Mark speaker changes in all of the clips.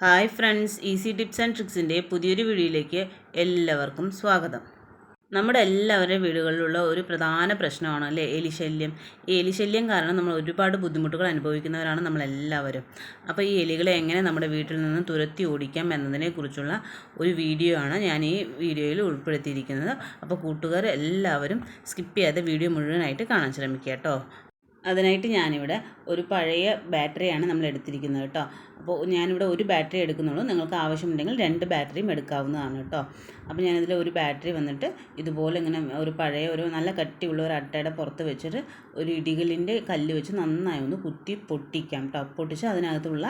Speaker 1: Hi friends easy tips and ട്രിക്സിന്റെ പുതിയൊരു വീഡിയോയിലേക്ക് എല്ലാവർക്കും സ്വാഗതം. നമ്മുടെ എല്ലാവരുടെ വീടുകളിലുള്ള ഒരു പ്രധാന പ്രശ്നമാണ് അല്ലേ എലിശല്യം. എലിശല്യം കാരണം നമ്മൾ ഒരുപാട് ബുദ്ധിമുട്ടുകൾ അനുഭവിക്കുന്നവരാണ് നമ്മളെല്ലാവരും. അപ്പോൾ ഈ എലികളെ എങ്ങനെ നമ്മുടെ വീട്ടിൽ നിന്ന് തുരത്തി ഓടിക്കാം എന്നതിനെക്കുറിച്ചുള്ള ഒരു വീഡിയോ ആണ് ഞാൻ ഈ വീഡിയോയിൽ ഉൾപ്പെടുത്തിയിരിക്കുന്നത്. അപ്പോൾ കൂട്ടുകാർ എല്ലാവരും സ്കിപ്പ് ചെയ്യാതെ വീഡിയോ മുഴുവനായിട്ട് കാണാൻ ശ്രമിക്കുക കേട്ടോ. അതിനായിട്ട് ഞാനിവിടെ ഒരു പഴയ ബാറ്ററിയാണ് നമ്മൾ എടുത്തിരിക്കുന്നത് കേട്ടോ. അപ്പോൾ ഞാനിവിടെ ഒരു ബാറ്ററി എടുക്കുന്നുള്ളൂ. നിങ്ങൾക്ക് ആവശ്യമുണ്ടെങ്കിൽ രണ്ട് ബാറ്ററിയും എടുക്കാവുന്നതാണ് കേട്ടോ. അപ്പോൾ ഞാനിതിൽ ഒരു ബാറ്ററി വന്നിട്ട് ഇതുപോലെ ഇങ്ങനെ ഒരു പഴയ ഒരു നല്ല കട്ടിയുള്ള ഒരു അട്ടയുടെ പുറത്ത് വെച്ചിട്ട് ഒരു ഇടികളിന്റെ കല്ല് വെച്ച് നന്നായി ഒന്ന് കുത്തി പൊട്ടിക്കാം കേട്ടോ. പൊട്ടിച്ച് അതിനകത്തുള്ള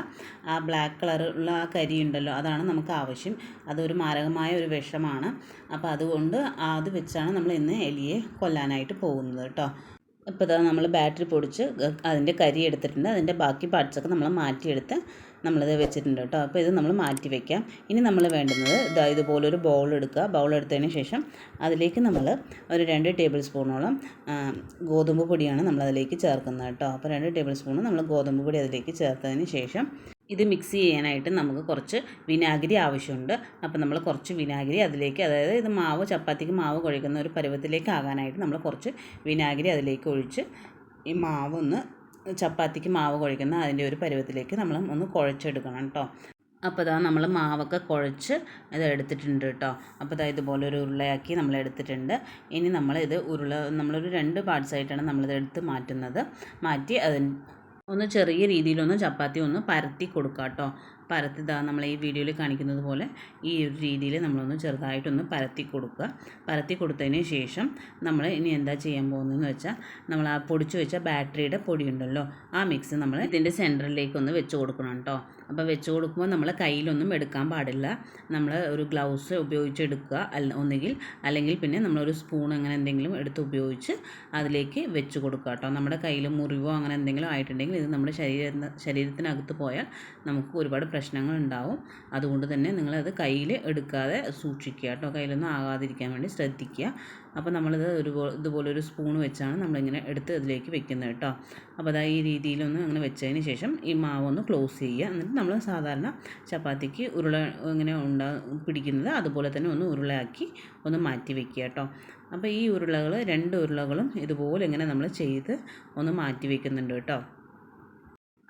Speaker 1: ആ ബ്ലാക്ക് കളറുള്ള ആ കരി ഉണ്ടല്ലോ അതാണ് നമുക്ക് ആവശ്യം. അതൊരു മാരകമായ ഒരു വിഷമാണ്. അപ്പോൾ അതുകൊണ്ട് അത് വെച്ചാണ് നമ്മൾ ഇന്ന് എലിയെ കൊല്ലാനായിട്ട് പോകുന്നത് കേട്ടോ. ഇപ്പോൾ ഇതാ നമ്മൾ ബാറ്ററി പൊടിച്ച് അതിന്റെ കരി എടുത്തിട്ടുണ്ട്. അതിന്റെ ബാക്കി പാർട്സൊക്കെ നമ്മൾ മാറ്റിയെടുത്ത് നമ്മളിത് വെച്ചിട്ടുണ്ട് കേട്ടോ. അപ്പോൾ ഇത് നമ്മൾ മാറ്റി വെക്കാം. ഇനി നമ്മൾ വേണ്ടുന്നത് ഇതാ ഇതുപോലൊരു ബൗൾ എടുക്കുക. ബൗൾ എടുത്തതിന് ശേഷം അതിലേക്ക് നമ്മൾ ഒരു രണ്ട് ടേബിൾ സ്പൂണോളം ഗോതമ്പ് പൊടിയാണ് നമ്മൾ അതിലേക്ക് ചേർക്കുന്നത് കേട്ടോ. അപ്പോൾ രണ്ട് ടേബിൾ സ്പൂൺ നമ്മൾ ഗോതമ്പ് പൊടി അതിലേക്ക് ചേർത്തതിന് ശേഷം ഇത് മിക്സ് ചെയ്യാനായിട്ട് നമുക്ക് കുറച്ച് വിനാഗിരി ആവശ്യമുണ്ട്. അപ്പോൾ നമ്മൾ കുറച്ച് വിനാഗിരി അതിലേക്ക് അതായത് ഇത് മാവ് ചപ്പാത്തിക്ക് മാവ് കുഴക്കുന്ന ഒരു പരുവത്തിലേക്ക് ആകാനായിട്ട് നമ്മൾ കുറച്ച് വിനാഗിരി അതിലേക്ക് ഒഴിച്ച് ഈ മാവ് ഒന്ന് ചപ്പാത്തിക്ക് മാവ് കുഴക്കുന്ന അതിന്റെ ഒരു പരുവത്തിലേക്ക് നമ്മൾ ഒന്ന് കുഴച്ചെടുക്കണം കേട്ടോ. അപ്പോൾ ഇതാ നമ്മൾ മാവൊക്കെ കുഴച്ച് ഇത് എടുത്തിട്ടുണ്ട് കേട്ടോ. അപ്പോൾ ഇതാ ഇതുപോലെ ഒരു ഉരുളയാക്കി നമ്മൾ എടുത്തിട്ടുണ്ട്. ഇനി നമ്മൾ ഇത് ഉരുള നമ്മളൊരു രണ്ട് പാർട്സ് ആയിട്ടാണ് നമ്മളിത് എടുത്ത് മാറ്റുന്നത്. മാറ്റി അതിന് ഒന്ന് ചെറിയ രീതിയിലൊന്ന് ചപ്പാത്തി ഒന്ന് പരത്തി കൊടുക്കുക കേട്ടോ പരത്തി ഇതാ നമ്മൾ ഈ വീഡിയോയിൽ കാണിക്കുന്നത് പോലെ ഈ ഒരു രീതിയിൽ നമ്മളൊന്ന് ചെറുതായിട്ടൊന്ന് പരത്തി കൊടുക്കുക. പരത്തി കൊടുത്തതിന് ശേഷം നമ്മൾ ഇനി എന്താ ചെയ്യാൻ പോകുന്നതെന്ന് വെച്ചാൽ നമ്മൾ ആ പൊടിച്ച് വെച്ച ബാറ്ററിയുടെ പൊടിയുണ്ടല്ലോ ആ മിക്സ് നമ്മൾ ഇതിന്റെ സെന്ററിലേക്ക് ഒന്ന് വെച്ച് കൊടുക്കണം കേട്ടോ അപ്പോൾ വെച്ച് കൊടുക്കുമ്പോൾ നമ്മൾ കയ്യിലൊന്നും എടുക്കാൻ പാടില്ല. നമ്മൾ ഒരു ഗ്ലൗസ് ഉപയോഗിച്ച് എടുക്കുക. അല്ല ഒന്നുകിൽ അല്ലെങ്കിൽ പിന്നെ നമ്മളൊരു സ്പൂൺ അങ്ങനെ എന്തെങ്കിലും എടുത്ത് ഉപയോഗിച്ച് അതിലേക്ക് വെച്ച് കൊടുക്കുക കേട്ടോ. നമ്മുടെ കയ്യിൽ മുറിവോ അങ്ങനെ എന്തെങ്കിലും ആയിട്ടുണ്ടെങ്കിൽ ഇത് നമ്മുടെ ശരീര ശരീരത്തിനകത്ത് പോയാൽ നമുക്ക് ഒരുപാട് പ്രശ്നങ്ങൾ ഉണ്ടാവും. അതുകൊണ്ട് തന്നെ നിങ്ങളത് കയ്യിൽ എടുക്കാതെ സൂക്ഷിക്കുക കേട്ടോ. കയ്യിലൊന്നും ആകാതിരിക്കാൻ വേണ്ടി ശ്രദ്ധിക്കുക. അപ്പോൾ നമ്മളിത് ഒരു ഇതുപോലെ ഒരു സ്പൂൺ വെച്ചാണ് നമ്മളിങ്ങനെ എടുത്ത് ഇതിലേക്ക് വെക്കുന്നത് കേട്ടോ. അപ്പോൾ അതാ ഈ രീതിയിലൊന്ന് അങ്ങനെ വെച്ചതിന് ശേഷം ഈ മാവൊന്ന് ക്ലോസ് ചെയ്യുക. എന്നിട്ട് നമ്മൾ സാധാരണ ചപ്പാത്തിക്ക് ഉരുള ഇങ്ങനെ ഉണ്ടാ പിടിക്കുന്നത് അതുപോലെ തന്നെ ഒന്ന് ഉരുളയാക്കി ഒന്ന് മാറ്റി വെക്കുക കേട്ടോ. അപ്പോൾ ഈ ഉരുളകൾ രണ്ട് ഉരുളകളും ഇതുപോലെ ഇങ്ങനെ നമ്മൾ ചെയ്ത് ഒന്ന് മാറ്റി വെക്കുന്നുണ്ട് കേട്ടോ.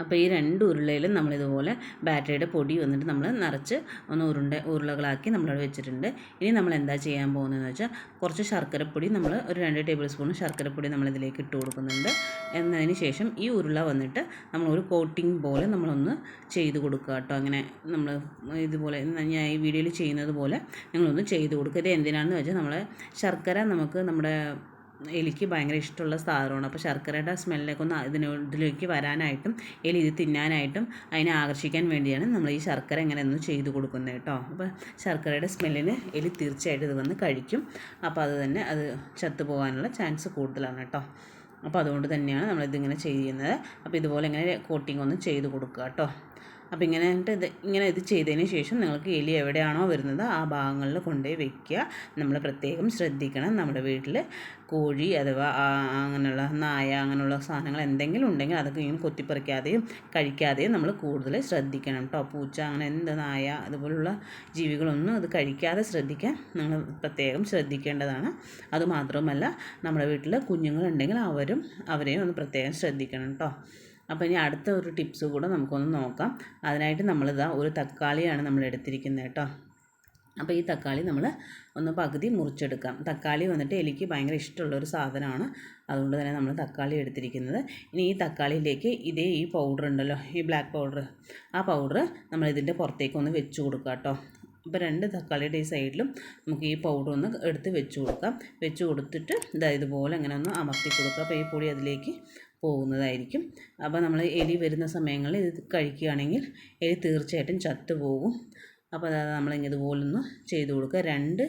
Speaker 1: അപ്പോൾ ഈ രണ്ട് ഉരുളയിലും നമ്മളിതുപോലെ ബാറ്ററിയുടെ പൊടി വന്നിട്ട് നമ്മൾ നിറച്ച് ഒന്ന് ഉരുണ്ട ഉരുളകളാക്കി നമ്മളവിടെ വെച്ചിട്ടുണ്ട്. ഇനി നമ്മൾ എന്താ ചെയ്യാൻ പോകുന്നതെന്ന് വെച്ചാൽ കുറച്ച് ശർക്കരപ്പൊടി നമ്മൾ ഒരു രണ്ട് ടേബിൾ സ്പൂൺ ശർക്കരപ്പൊടി നമ്മളിതിലേക്ക് ഇട്ട് കൊടുക്കുന്നുണ്ട്. എന്നതിന് ശേഷം ഈ ഉരുള വന്നിട്ട് നമ്മൾ ഒരു കോട്ടിംഗ് പോലെ നമ്മളൊന്ന് ചെയ്ത് കൊടുക്കുക കേട്ടോ. അങ്ങനെ നമ്മൾ ഇതുപോലെ ഞാൻ ഈ വീഡിയോയിൽ ചെയ്യുന്നത് പോലെ നിങ്ങളൊന്ന് ചെയ്ത് കൊടുക്കുക. ഇത് എന്തിനാണെന്ന് വെച്ചാൽ നമ്മൾ ശർക്കര നമുക്ക് നമ്മുടെ എലിക്ക് ഭയങ്കര ഇഷ്ടമുള്ള സാധനമാണ്. അപ്പോൾ ശർക്കരയുടെ സ്മെല്ലൊക്കെ ഒന്ന് ഇതിന് ഇതിലേക്ക് വരാനായിട്ടും എലി ഇത് തിന്നാനായിട്ടും അതിനെ ആകർഷിക്കാൻ വേണ്ടിയാണ് നമ്മൾ ഈ ശർക്കര ഇങ്ങനെ ചെയ്തു കൊടുക്കുന്നത് കേട്ടോ. അപ്പോൾ ശർക്കരയുടെ സ്മെല്ലിന് എലി തീർച്ചയായിട്ടും ഇത് വന്ന് കഴിക്കും. അപ്പോൾ അത് തന്നെ അത് ചത്തുപോകാനുള്ള ചാൻസ് കൂടുതലാണ് കേട്ടോ. അപ്പോൾ അതുകൊണ്ട് തന്നെയാണ് നമ്മളിതിങ്ങനെ ചെയ്യുന്നത്. അപ്പോൾ ഇതുപോലെ ഇങ്ങനെ കോട്ടിംഗ് ഒന്ന് ചെയ്ത് കൊടുക്കുക കേട്ടോ. അപ്പോൾ ഇങ്ങനെ ഇത് ഇങ്ങനെ ഇത് ചെയ്തതിന് ശേഷം നിങ്ങൾക്ക് എലി എവിടെയാണോ വരുന്നത് ആ ഭാഗങ്ങളിൽ കൊണ്ടുപോയി വെക്കുക. നമ്മൾ പ്രത്യേകം ശ്രദ്ധിക്കണം. നമ്മുടെ വീട്ടിൽ കോഴി അഥവാ അങ്ങനെയുള്ള നായ അങ്ങനെയുള്ള സാധനങ്ങൾ എന്തെങ്കിലും ഉണ്ടെങ്കിൽ അതൊക്കെ ഇങ്ങനെ കൊത്തിപ്പറിക്കാതെയും കഴിക്കാതെയും നമ്മൾ കൂടുതൽ ശ്രദ്ധിക്കണം കേട്ടോ പൂച്ച അങ്ങനെ എന്ത് നായ അതുപോലുള്ള ജീവികളൊന്നും അത് കഴിക്കാതെ ശ്രദ്ധിക്കാൻ നിങ്ങൾ പ്രത്യേകം ശ്രദ്ധിക്കേണ്ടതാണ്. അതുമാത്രമല്ല നമ്മുടെ വീട്ടിൽ കുഞ്ഞുങ്ങളുണ്ടെങ്കിൽ അവരും അവരെയും ഒന്ന് പ്രത്യേകം ശ്രദ്ധിക്കണം കേട്ടോ അപ്പോൾ ഇനി അടുത്ത ഒരു ടിപ്സ് കൂടെ നമുക്കൊന്ന് നോക്കാം. അതിനായിട്ട് നമ്മളിതാ ഒരു തക്കാളിയാണ് നമ്മൾ എടുത്തിരിക്കുന്നത് കേട്ടോ. അപ്പോൾ ഈ തക്കാളി നമ്മൾ ഒന്ന് പകുതി മുറിച്ചെടുക്കാം. തക്കാളി വന്നിട്ട് എലിക്ക് ഭയങ്കര ഇഷ്ടമുള്ള ഒരു സാധനമാണ്. അതുകൊണ്ട് തന്നെ നമ്മൾ തക്കാളി എടുത്തിരിക്കുന്നത്. ഇനി ഈ തക്കാളിയിലേക്ക് ഇതേ ഈ പൗഡർ ഉണ്ടല്ലോ ഈ ബ്ലാക്ക് പൗഡർ ആ പൗഡർ നമ്മൾ ഇതിന്റെ പുറത്തേക്ക് ഒന്ന് വെച്ച് കൊടുക്കുക കേട്ടോ. അപ്പോൾ രണ്ട് തക്കാളിയുടെ ഈ സൈഡിലും നമുക്ക് ഈ പൗഡർ ഒന്ന് എടുത്ത് വെച്ച് കൊടുക്കാം. വെച്ച് കൊടുത്തിട്ട് ഇതാ ഇതുപോലെ അങ്ങനെ ഒന്ന് അമർത്തി കൊടുക്കുക അപ്പോൾ ഈ പൊടി അതിലേക്ക് പോകുന്നതായിരിക്കും. അപ്പോൾ നമ്മൾ എലി വരുന്ന സമയങ്ങളിൽ ഇത് കഴിക്കുകയാണെങ്കിൽ എലി തീർച്ചയായിട്ടും ചത്തുപോകും. അപ്പോൾ അതായത് നമ്മൾ ഇതുപോലൊന്ന് ചെയ്തു കൊടുക്കുക. രണ്ട്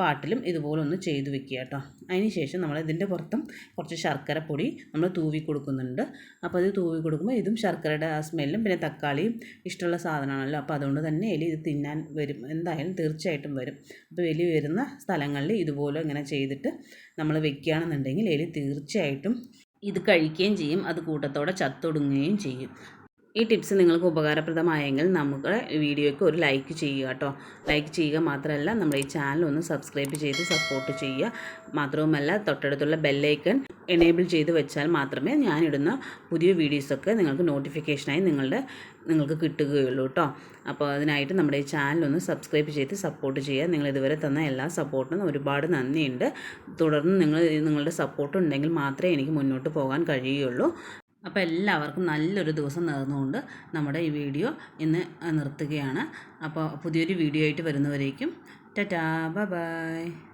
Speaker 1: പാട്ടിലും ഇതുപോലെ ഒന്ന് ചെയ്തു വെക്കുക കേട്ടോ. അതിന് ശേഷം നമ്മൾ ഇതിന്റെ പുറത്തും കുറച്ച് ശർക്കര പൊടി നമ്മൾ തൂവി കൊടുക്കുന്നുണ്ട്. അപ്പോൾ അത് തൂവി കൊടുക്കുമ്പോൾ ഇതും ശർക്കരയുടെ ആ സ്മെല്ലും പിന്നെ തക്കാളിയും ഇഷ്ടമുള്ള സാധനമാണല്ലോ. അപ്പോൾ അതുകൊണ്ട് തന്നെ എലി ഇത് തിന്നാൻ വരും. എന്തായാലും തീർച്ചയായിട്ടും വരും. അപ്പോൾ എലി വരുന്ന സ്ഥലങ്ങളിൽ ഇതുപോലെ ഇങ്ങനെ ചെയ്തിട്ട് നമ്മൾ വെക്കുകയാണെന്നുണ്ടെങ്കിൽ എലി തീർച്ചയായിട്ടും ഇത് കഴിക്കുകയും ചെയ്യും. അത് കൂട്ടത്തോടെ ചത്തൊടുങ്ങുകയും ചെയ്യും. ഈ ടിപ്സ് നിങ്ങൾക്ക് ഉപകാരപ്രദമായെങ്കിൽ നമുക്ക് വീഡിയോയ്ക്ക് ഒരു ലൈക്ക് ചെയ്യുക കേട്ടോ ലൈക്ക് ചെയ്യുക മാത്രമല്ല നമ്മൾ ഈ ചാനൽ ഒന്ന് സബ്സ്ക്രൈബ് ചെയ്ത് സപ്പോർട്ട് ചെയ്യുക. മാത്രവുമല്ല തൊട്ടടുത്തുള്ള ബെല്ലൈക്കൺ എനേബിൾ ചെയ്ത് വെച്ചാൽ മാത്രമേ ഞാനിടുന്ന പുതിയ വീഡിയോസൊക്കെ നിങ്ങൾക്ക് നോട്ടിഫിക്കേഷനായി നിങ്ങളുടെ നിങ്ങൾക്ക് കിട്ടുകയുള്ളൂ കേട്ടോ അപ്പോൾ അതിനായിട്ട് നമ്മുടെ ഈ ചാനൽ ഒന്ന് സബ്സ്ക്രൈബ് ചെയ്ത് സപ്പോർട്ട് ചെയ്യുക. നിങ്ങൾ ഇതുവരെ തന്ന എല്ലാ സപ്പോർട്ടിനും ഒരുപാട് നന്ദിയുണ്ട്. തുടർന്ന് നിങ്ങൾ നിങ്ങളുടെ സപ്പോർട്ട് ഉണ്ടെങ്കിൽ മാത്രമേ എനിക്ക് മുന്നോട്ട് പോകാൻ കഴിയുകയുള്ളൂ. അപ്പോൾ എല്ലാവർക്കും നല്ലൊരു ദിവസം നേർന്നുകൊണ്ട് നമ്മുടെ ഈ വീഡിയോ ഇന്ന് നിർത്തുകയാണ്. അപ്പോൾ പുതിയൊരു വീഡിയോ ആയിട്ട് വരുന്നവരേക്കും ടാറ്റാ ബൈ.